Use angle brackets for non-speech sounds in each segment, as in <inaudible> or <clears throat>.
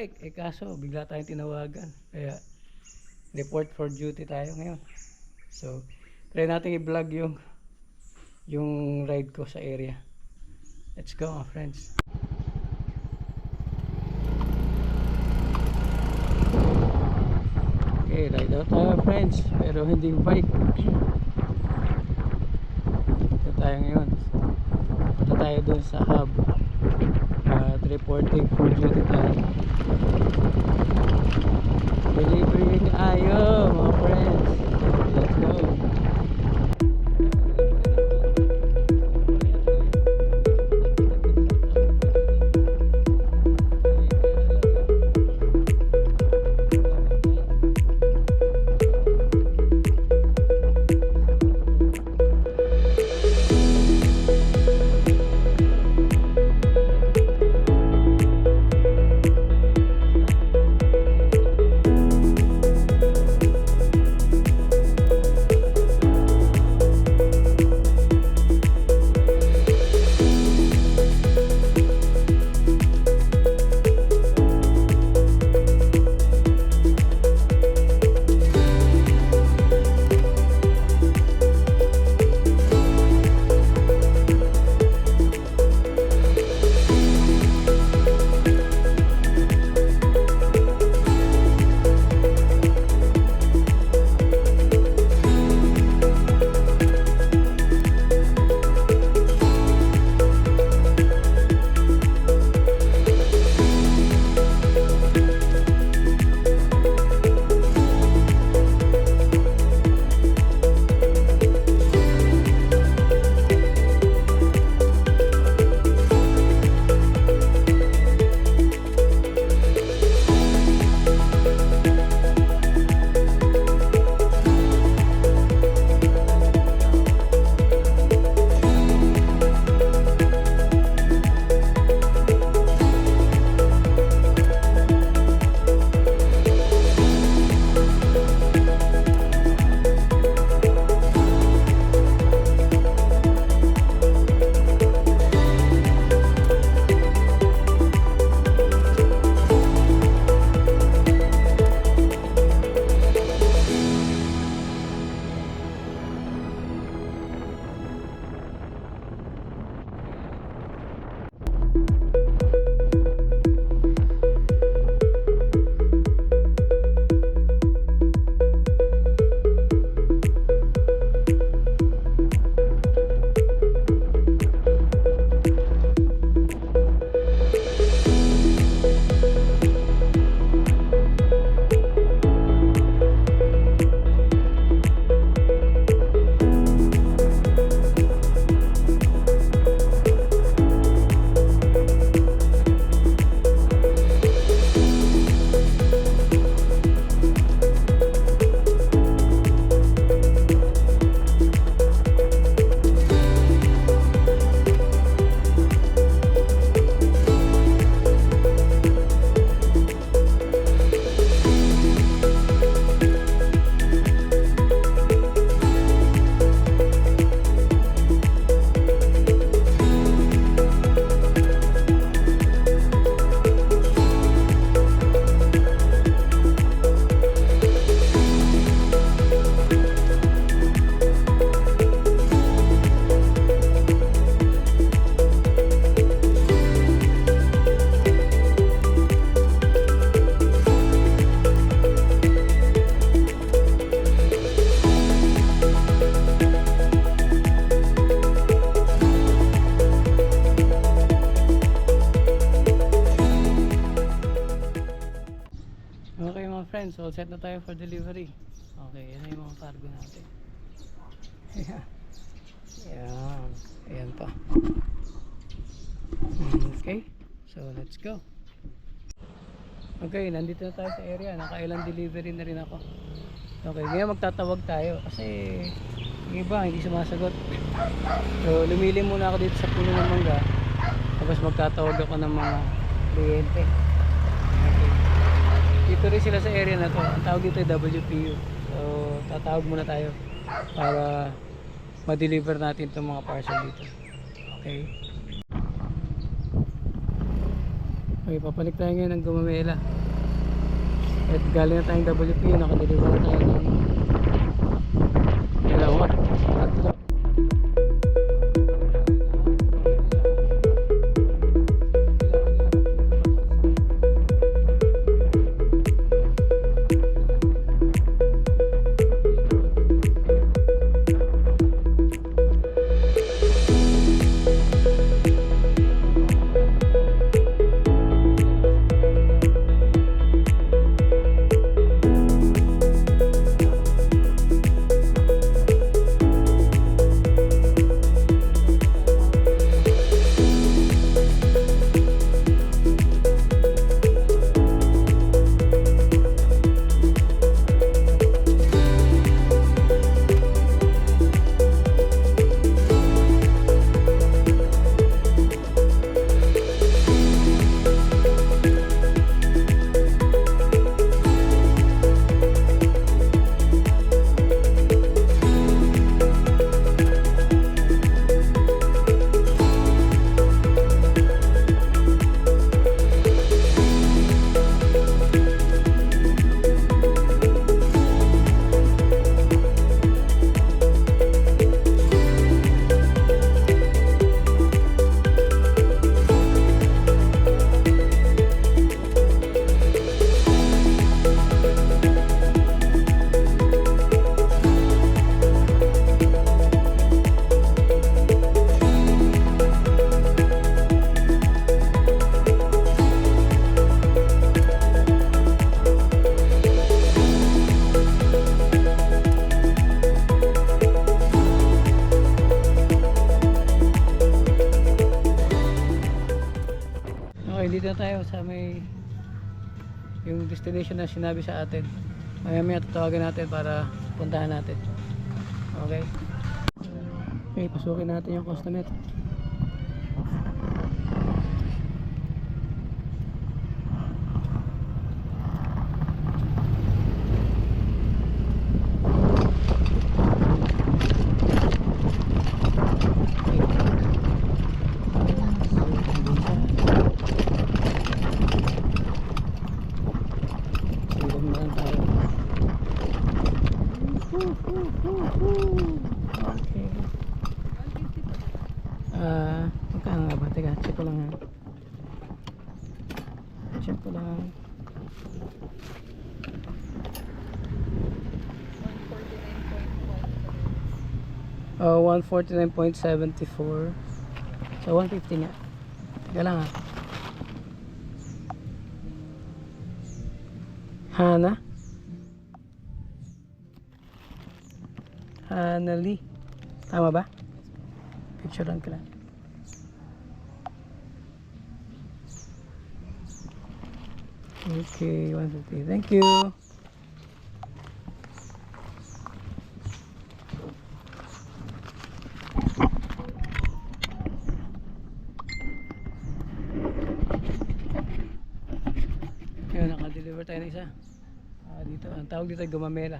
bike. Eh kaso, bigla tayong tinawagan. Kaya, report for duty tayo ngayon. So, try natin i-vlog yung yung ride ko sa area. Let's go mga friends. Okay, ride out tayo friends. Pero hindi bike. Ito tayo ngayon. Punta tayo dun sa hub. Reporting for duty tayo. Delivery tayo mga friends. Na tayo for delivery. Okay, yan yung mga cargo natin. Ayan. Ayan. Ayan pa. Okay, so let's go. Okay, nandito na tayo sa area. Nakailang delivery na rin ako. Okay, ngayon magtatawag tayo kasi yung iba hindi sumasagot. So lumili muna ako dito sa puno ng mangga. Tapos magtatawag ako ng mga kliyente. Dito rin sila sa area na to. Ang tawag dito ay WPU. So, tatawag muna tayo para ma-deliver natin itong mga parcel dito. Okay? Okay, papalik tayo ngayon ng Gumamela. At galing na tayong WP, nakadeliver na tayo destination na sinabi sa atin. Maya maya tatawagan natin para puntahan natin. Okay. Okay, pasukin natin yung customer. Silong na lang tayo. Okay. Ah, magkano nga ba? Teka, check ko lang ha. Check ko lang. Oh, 149.74. So, 150 nga. Teka lang ha. Hana? Hanali. Tama ba? Picture lang ka lang. Okay, 150. Thank you. Yun, naka-deliver tayo ng isa. Ah, dito, ang tawag dito Gumamela.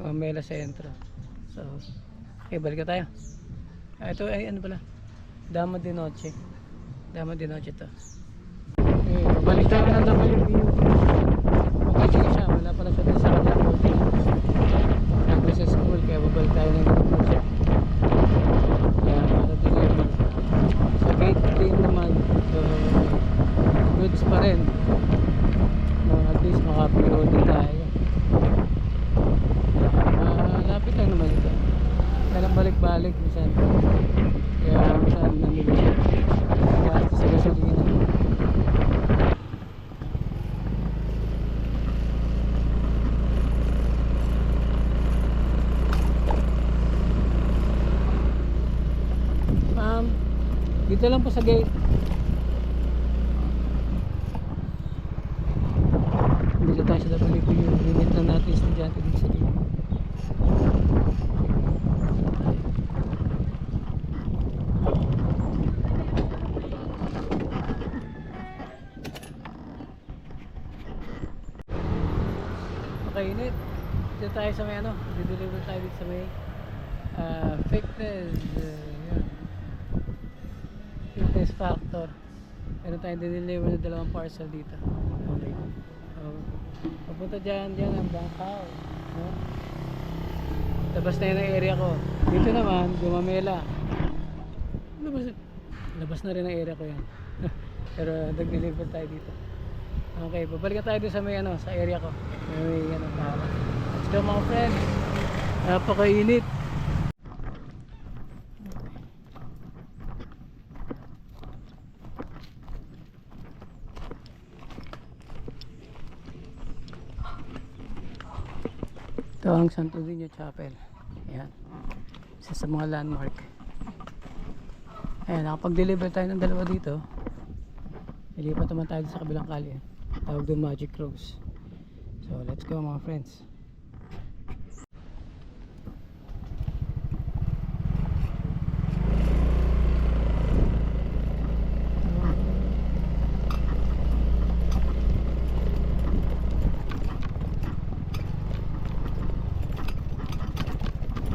Gumamela Centro. So, okay, balik tayo. Ah, ito ay ano pala? Dama de Noche. Dama de Noche to. Okay, balik tayo ng WBU. Okay, sige siya. Wala pala siya din sa kanya. Nandun sa school, kaya babalik tayo ng WBU. Kaya para deliver. Sa gate din naman. So, goods pa rin. No, at least maka-POD tayo. Ah, lapit lang naman ito. Kailang balik-balik minsan. Kaya minsan nandito siya. Gastos sa gasolina. Ma'am, dito lang po sa gate. Dito tayo sa WP yung limit na natin estudyante dito sa gate. Makainit. Dito tayo sa may ano, dideliver tayo dito sa may ah, fitness. Uh. Fitness factor. Meron tayong diniliver na dalawang parcel dito. Okay. So, papunta dyan, dyan ang Bangkaw. No? Labas na yun ang area ko. Dito naman, Gumamela. Labas, labas na rin ang area ko yan. <laughs> Pero nag-deliver tayo dito. Okay, babalik tayo dun sa may ano, sa area ko. May, ano. Let's go mga friends. Napakainit. Ito ang Santo Niño Chapel. Ayan. Isa sa mga landmark. Ayan, nakapag-deliver tayo ng dalawa dito. Ilipat naman tayo sa kabilang kalye. Tawag doon Magic Rose. So, let's go mga friends.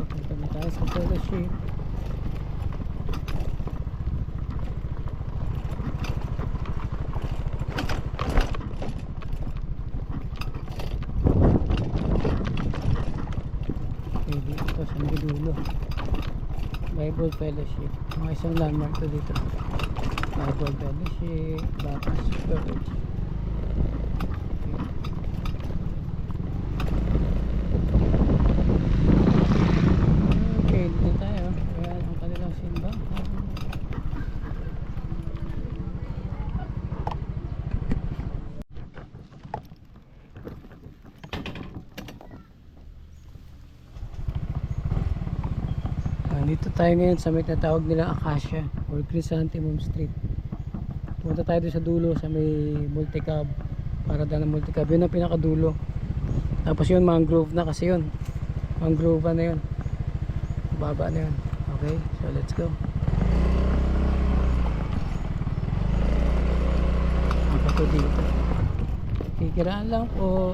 Punta na tayo sa fellowship. Okay, dito sa dulo. Bible Fellowship. Mga isang landmark to dito. Bible Fellowship, Baptist Church. Okay, dito tayo. Ayan ang kanilang simbahan. Nandito tayo ngayon sa may natawag nila Acacia or Chrysanthemum Street. Punta tayo doon sa dulo sa may multicab. Para ng multicab. Yun ang pinakadulo. Tapos yun mangrove na kasi yun. Mangrove na yun. Baba na yun. Okay, so let's go. To dito? Kikiraan lang po.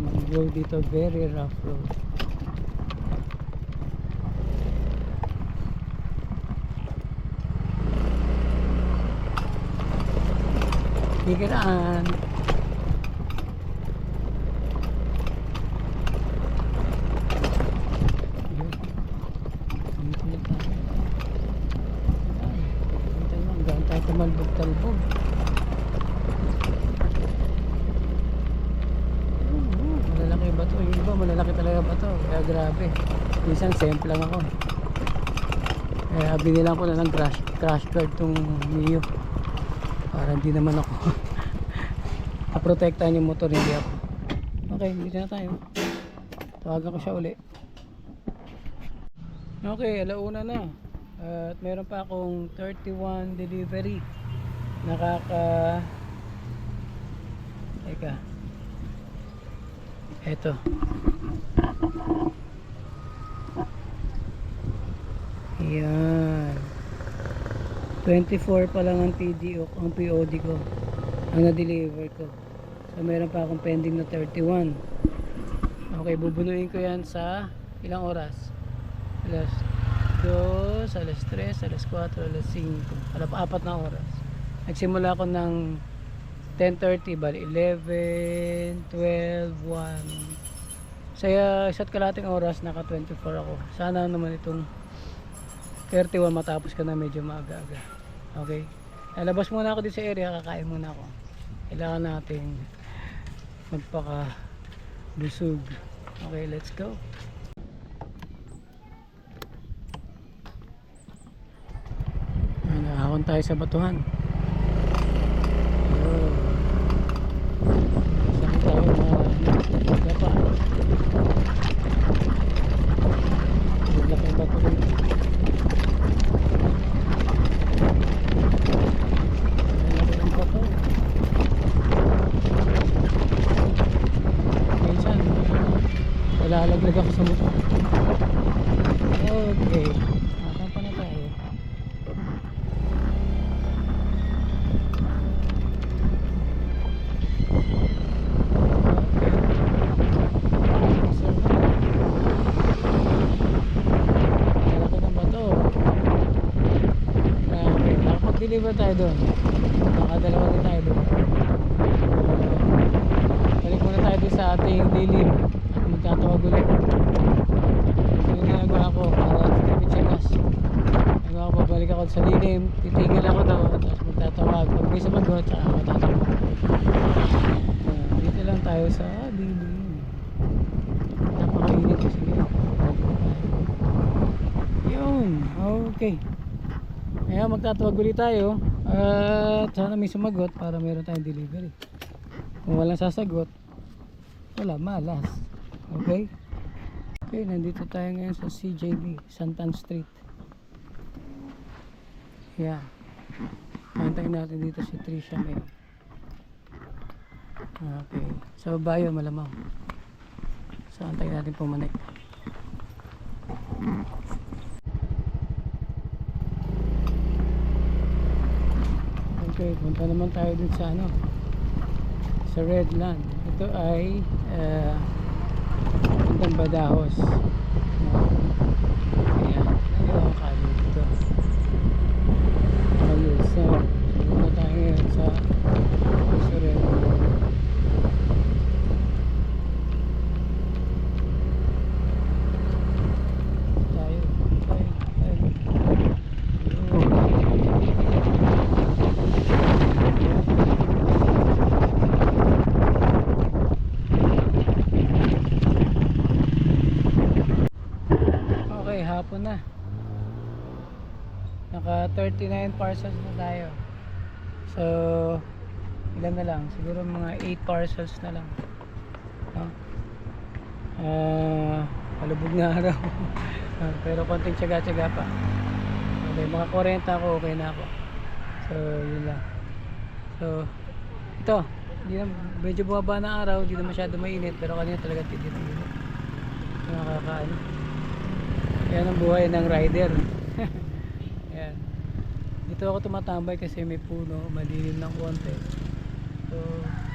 Ang road dito very rough road Higiraan Yun. Dito na tayo. Ay, dito na, hanggang tayo tumalbog-talbog. Oo, Malalaki ba to? Yung iba malalaki talaga ba to? Kaya grabe. Minsan simple lang ako. Kaya binilang ko na ng crash, crash guard tong Mio. Para hindi naman ako <laughs> naprotektahan yung motor, hindi ako. Okay, dito na tayo. Tawagan ko siya uli. Okay, alauna na. At meron pa akong 31 delivery. Nakaka... Teka. Eto. Yan. 24 pa lang ang PDO, ang POD ko. Ang na-deliver ko. So meron pa akong pending na 31. Okay, bubunuin ko yan sa ilang oras? Alas 2, alas 3, alas 4, alas 5. Alas 4 na oras. Nagsimula ako ng 10.30, bali 11, 12, 1. Sa isa't kalating oras, naka 24 ako. Sana naman itong 31 matapos ka na medyo maaga-aga. Okay? Lalabas muna ako dito sa area, kakain muna ako. Kailangan nating magpaka busog. Okay, let's go. Nakahon tayo sa batuhan. Ayun. Saan tayo mga gapa? Bigla yung bato rin. Ayan, ang bato. Minsan, nalalaglag ako sa motor. Okay. Nasaan pa na tayo? Deliver tayo doon. Nakadalawa din tayo doon. Balik muna tayo doon sa ating lilim at magtatawag ulit. So yung ginagawa ko para tipid siya gas. Ginagawa ko, babalik ako sa lilim, titigil ako doon, tapos magtatawag. Pag may sumagot, tsaka ako. Uh, dito lang tayo sa lilim. Napakainit kasi. Yun, okay. Kaya magtatawag ulit tayo at sana may sumagot para meron tayong delivery. Kung walang sasagot, wala, malas. Okay? Okay, nandito tayo ngayon sa CJB, Santan Street. Yan. Antayin natin dito si Trisha May. Okay. Sa baba yun, malamang. So, antayin natin pumanik. Okay, punta naman tayo dun sa ano sa Redland. Ito ay uh, puntang Badahos. Ayan, ayun ang kali dito. Kali, so, punta tayo sa sa Redland. Tayo, tayo, tayo. Ayun. Okay, hapon na. Naka 39 parcels na tayo. So, ilan na lang? Siguro mga 8 parcels na lang. No? Ah, malubog na araw. <laughs> Ah, Pero konting tiyaga-tiyaga pa. Okay, mga 40 ako, okay na ako. So, yun lang. So, ito. Hindi na, medyo bumaba na araw, hindi na masyado mainit. Pero kanina talaga titit-init. Nakakaano. Yan ang buhay ng rider. <laughs> Yan. Dito ako tumatambay kasi may puno, madilim ng konti. So,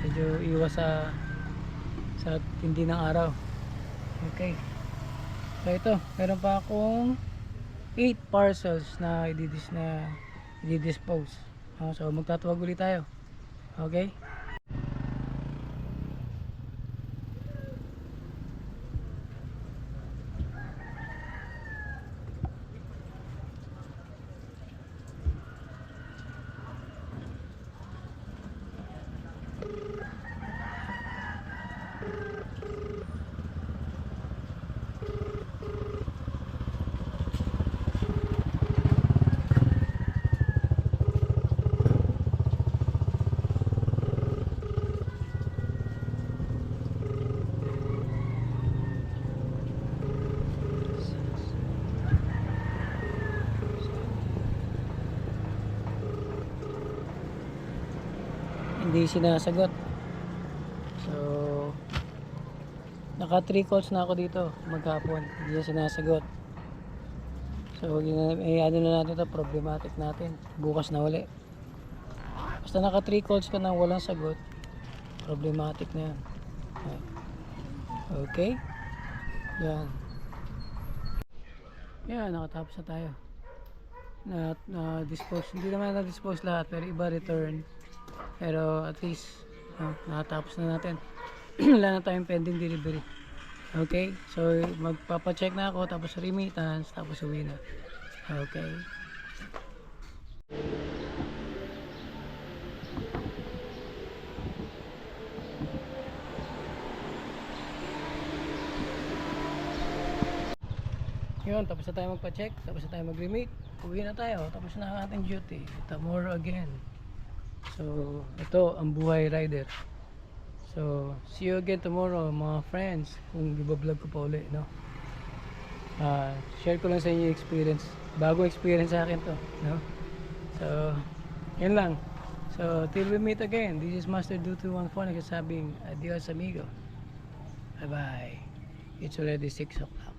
medyo iwas sa sa tindi ng araw. Okay. So ito, meron pa akong 8 parcels na i-dis na i-dispose. Ah, so magtatawag ulit tayo. Okay? hindi sinasagot. So naka 3 calls na ako dito maghapon. Hindi niya sinasagot. So eh, ano na natin to problematic natin. Bukas na uli. Basta naka 3 calls ka na walang sagot problematic na yan. Okay? Yan. Yan nakatapos na tayo. Na, na dispose hindi naman na dispose lahat pero iba return pero at least ah, nakatapos na natin. <clears throat> Wala na tayong pending delivery. Okay? So magpapacheck na ako tapos remittance tapos uwi na. Okay? Yun tapos na tayo magpa-check tapos na tayo mag-remit. Uwi na tayo tapos na ang ating duty. Tomorrow again So, ito ang buhay rider. So, see you again tomorrow mga friends kung iba-vlog ko pa uli, no? Ah, share ko lang sa inyo yung experience. Bagong experience sa akin to, no? So, yan lang. So, till we meet again, this is Master Du214 nagsasabing adios amigo. Bye-bye. It's already 6 o'clock.